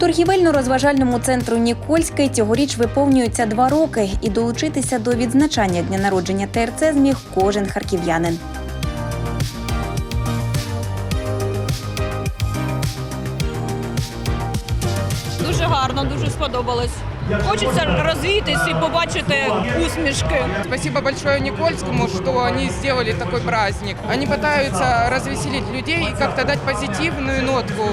Торгівельно-розважальному центру Нікольський цьогоріч виповнюється два роки, і долучитися до відзначання дня народження ТРЦ зміг кожен харків'янин. Дуже гарно, дуже сподобалось. Хочеться розвіятись і побачити усмішки. Спасибо большое Никольскому, что они сделали такой праздник. Они пытаются развеселить людей и как-то дать позитивную нотку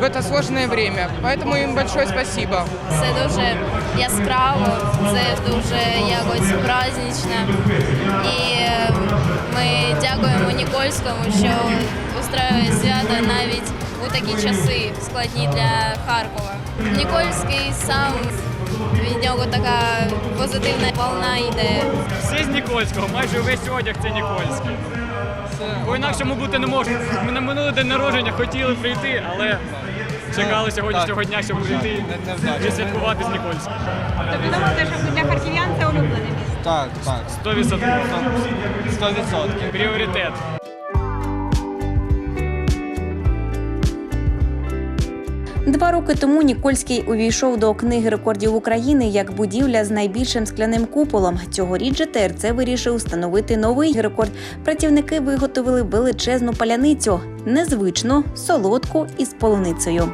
в это сложное время. Поэтому им большое спасибо. Це дуже яскраво, це дуже якось празднично. І е, ми дякуємо Нікольському, що устраює свято навіть у такі часи складні для Харкова. Нікольський сам від нього така позитивна волна йде. Всі з Нікольського, майже весь одяг це Нікольський. Бо інакшому бути не може. Ми на минулий день народження хотіли прийти, але чекали сьогоднішнього дня, щоб прийти і святкувати з Нікольським. Тобто думаєте, що для харків'ян це улюблене місце? Так, так, 100%. 100%. Пріоритет. Два роки тому Нікольський увійшов до книги рекордів України як будівля з найбільшим скляним куполом. Цьогоріч же ТРЦ вирішив встановити новий рекорд. Працівники виготовили величезну паляницю, незвичну, солодку і з полуницею.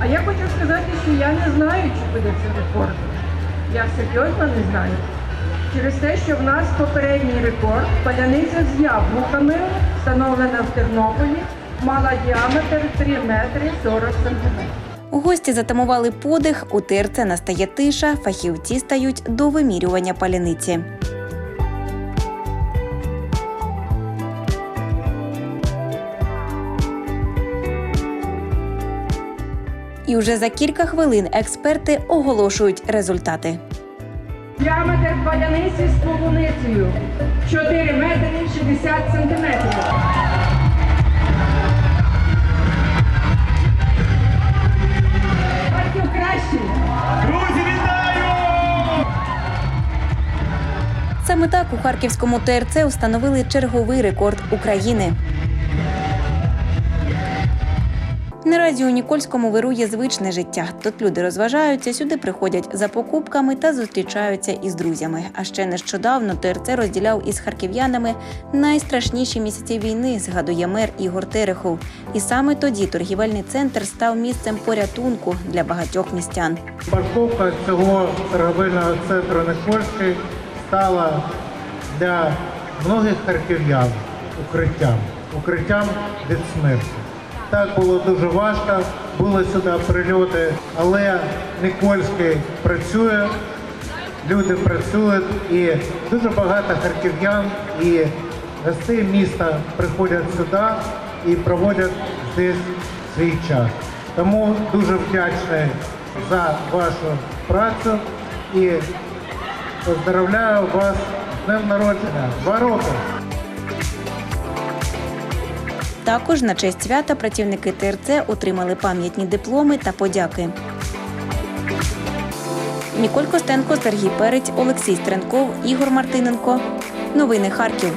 А я хочу сказати, що я не знаю, чи буде це рекорд. Я серйозно не знаю. Через те, що в нас попередній рекорд паляниця з яблуками, встановлена в Тернополі, мала діаметр 3 метри 40 сантиметрів. Гості затамували подих. У ТРЦ настає тиша. Фахівці стають до вимірювання паляниці. І вже за кілька хвилин експерти оголошують результати. Діаметр паляниці з полуницею 4 метри 60 сантиметрів. Харків кращий. Саме так у харківському ТРЦ встановили черговий рекорд України. Наразі у Нікольському вирує звичне життя. Тут люди розважаються, сюди приходять за покупками та зустрічаються із друзями. А ще нещодавно ТРЦ розділяв із харків'янами найстрашніші місяці війни, згадує мер Ігор Терехов. І саме тоді торгівельний центр став місцем порятунку для багатьох містян. Парковка цього торговельного центру Никольський стала для многих харків'ян укриттям, укриттям від смерті. Так було дуже важко, були сюди прильоти, але Никольський працює, люди працюють і дуже багато харків'ян і гостей міста приходять сюди і проводять здесь свій час. Тому дуже вдячний за вашу працю і поздравляю вас з днем народження. Два роки. Також на честь свята працівники ТРЦ отримали пам'ятні дипломи та подяки. Ніколь Костенко, Сергій Перець, Олексій Стренков, Ігор Мартиненко. Новини Харків.